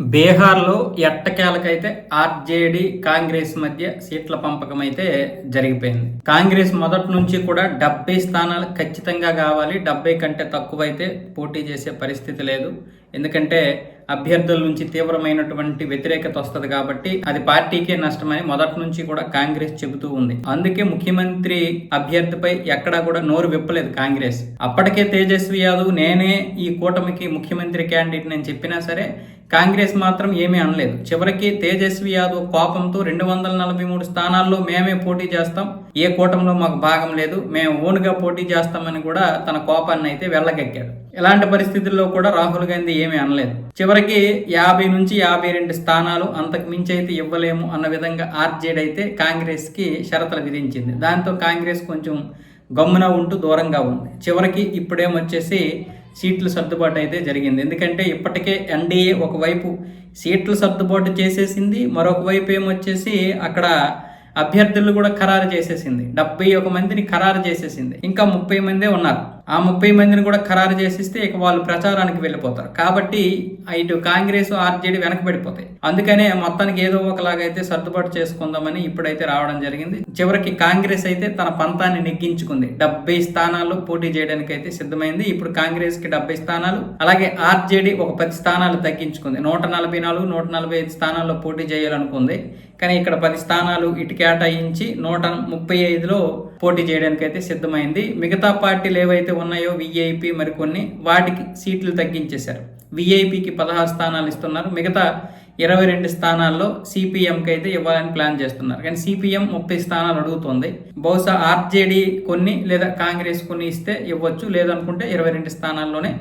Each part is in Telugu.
బీహార్లో ఎట్టకేలకైతే ఆర్జేడీ కాంగ్రెస్ మధ్య సీట్ల పంపకం అయితే జరిగిపోయింది. కాంగ్రెస్ మొదటి నుంచి కూడా డెబ్బై స్థానాలు ఖచ్చితంగా కావాలి. డెబ్బై కంటే తక్కువైతే పోటీ చేసే పరిస్థితి లేదు. ఎందుకంటే అభ్యర్థుల నుంచి తీవ్రమైనటువంటి వ్యతిరేకత వస్తుంది కాబట్టి అది పార్టీకే నష్టమని మొదటి నుంచి కూడా కాంగ్రెస్ చెబుతూ ఉంది. అందుకే ముఖ్యమంత్రి అభ్యర్థిపై ఎక్కడా కూడా నోరు విప్పలేదు కాంగ్రెస్. అప్పటికే తేజస్వి యాదవ్ నేనే ఈ కూటమికి ముఖ్యమంత్రి క్యాండిడేట్ నేను చెప్పినా సరే కాంగ్రెస్ మాత్రం ఏమీ అనలేదు. చివరికి తేజస్వి యాదవ్ కోపంతో రెండు వందల నలభై మూడు స్థానాల్లో మేమే పోటీ చేస్తాం. ఏ కూటమిలో మాకు భాగం లేదు. మేము ఓన్గా పోటీ చేస్తామని కూడా తన కోపాన్ని అయితే వెళ్ళగక్కాడు. ఇలాంటి పరిస్థితుల్లో కూడా రాహుల్ గాంధీ ఏమీ అనలేదు. చివరికి యాభై నుంచి యాభై రెండు స్థానాలు అంతకు మించి అయితే ఇవ్వలేము అన్న విధంగా ఆర్జేడ్ అయితే కాంగ్రెస్కి షరతులు విధించింది. దాంతో కాంగ్రెస్ కొంచెం గమ్మున ఉంటూ దూరంగా ఉంది. చివరికి ఇప్పుడేమొచ్చేసి సీట్లు సర్దుబాటు అయితే జరిగింది. ఎందుకంటే ఇప్పటికే ఎన్డీఏ ఒకవైపు సీట్లు సర్దుబాటు చేసేసింది మరొక వైపు ఏమొచ్చేసి అక్కడ అభ్యర్థులు కూడా ఖరారు చేసేసింది. డెబ్బై ఒక మందిని ఖరారు చేసేసింది. ఇంకా ముప్పై మందే ఉన్నారు. ఆ ముప్పై మందిని కూడా ఖరారు చేసిస్తే ఇక వాళ్ళు ప్రచారానికి వెళ్ళిపోతారు. కాబట్టి ఇటు కాంగ్రెస్ ఆర్జేడీ వెనకబడిపోతాయి. అందుకనే మొత్తానికి ఏదో ఒకలాగైతే సర్దుబాటు చేసుకుందామని ఇప్పుడైతే రావడం జరిగింది. చివరికి కాంగ్రెస్ అయితే తన పంతాన్ని నెగ్గించుకుంది. డెబ్బై స్థానాల్లో పోటీ చేయడానికి అయితే సిద్ధమైంది. ఇప్పుడు కాంగ్రెస్కి డెబ్బై స్థానాలు అలాగే ఆర్జేడీ ఒక పది స్థానాలు తగ్గించుకుంది. నూట నలభై నాలుగు నూట నలభై ఐదు స్థానాల్లో పోటీ చేయాలనుకుంది. కానీ ఇక్కడ పది స్థానాలు ఇటు కేటాయించి నూట ముప్పై ఐదులో పోటీ చేయడానికి అయితే సిద్ధమైంది. మిగతా పార్టీలు ఏవైతే ఉన్నాయో విఐపి మరికొన్ని వాటికి సీట్లు తగ్గించేశారు. విఐపికి పదహారు స్థానాలు ఇస్తున్నారు. మిగతా ఇరవై రెండు స్థానాల్లో సిపిఎంకి అయితే ఇవ్వాలని ప్లాన్ చేస్తున్నారు. కానీ సిపిఎం ముప్పై స్థానాలు అడుగుతుంది. బహుశా ఆర్జేడీ కొన్ని లేదా కాంగ్రెస్ కొన్ని ఇస్తే ఇవ్వచ్చు. లేదనుకుంటే ఇరవై రెండు స్థానాల్లోనే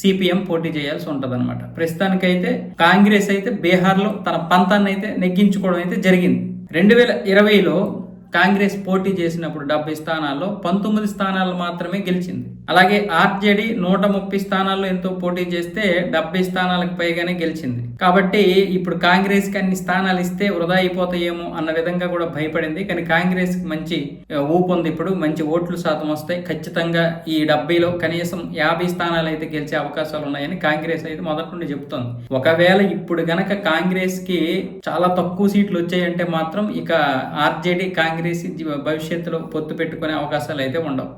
సిపిఎం పోటీ చేయాల్సి ఉంటుంది అనమాట ప్రస్తుతానికైతే కాంగ్రెస్ అయితే బీహార్లో తన పంతాన్ని అయితే నెగ్గించుకోవడం అయితే జరిగింది. రెండు వేల ఇరవైలో కాంగ్రెస్ పోటీ చేసినప్పుడు డెబ్బై స్థానాల్లో పంతొమ్మిది స్థానాలు మాత్రమే గెలిచింది. అలాగే ఆర్జేడీ నూట ముప్పై స్థానాల్లో ఎంతో పోటీ చేస్తే డెబ్బై స్థానాలకు పైగానే గెలిచింది. కాబట్టి ఇప్పుడు కాంగ్రెస్కి అన్ని స్థానాలు ఇస్తే వృధా అయిపోతాయేమో అన్న విధంగా కూడా భయపడింది. కానీ కాంగ్రెస్ మంచి ఊపొంది ఊపు ఉంది ఇప్పుడు మంచి ఓట్లు శాతం వస్తాయి. ఖచ్చితంగా ఈ డెబ్బైలో కనీసం యాభై స్థానాలు అయితే గెలిచే అవకాశాలు ఉన్నాయని కాంగ్రెస్ అయితే మొదటి నుండి చెబుతోంది. ఒకవేళ ఇప్పుడు గనక కాంగ్రెస్కి చాలా తక్కువ సీట్లు వచ్చాయంటే మాత్రం ఇక ఆర్జేడీ కాంగ్రెస్ కాంగ్రెస్ భవిష్యత్తులో పొత్తు పెట్టుకునే అవకాశాలు అయితే ఉండవు.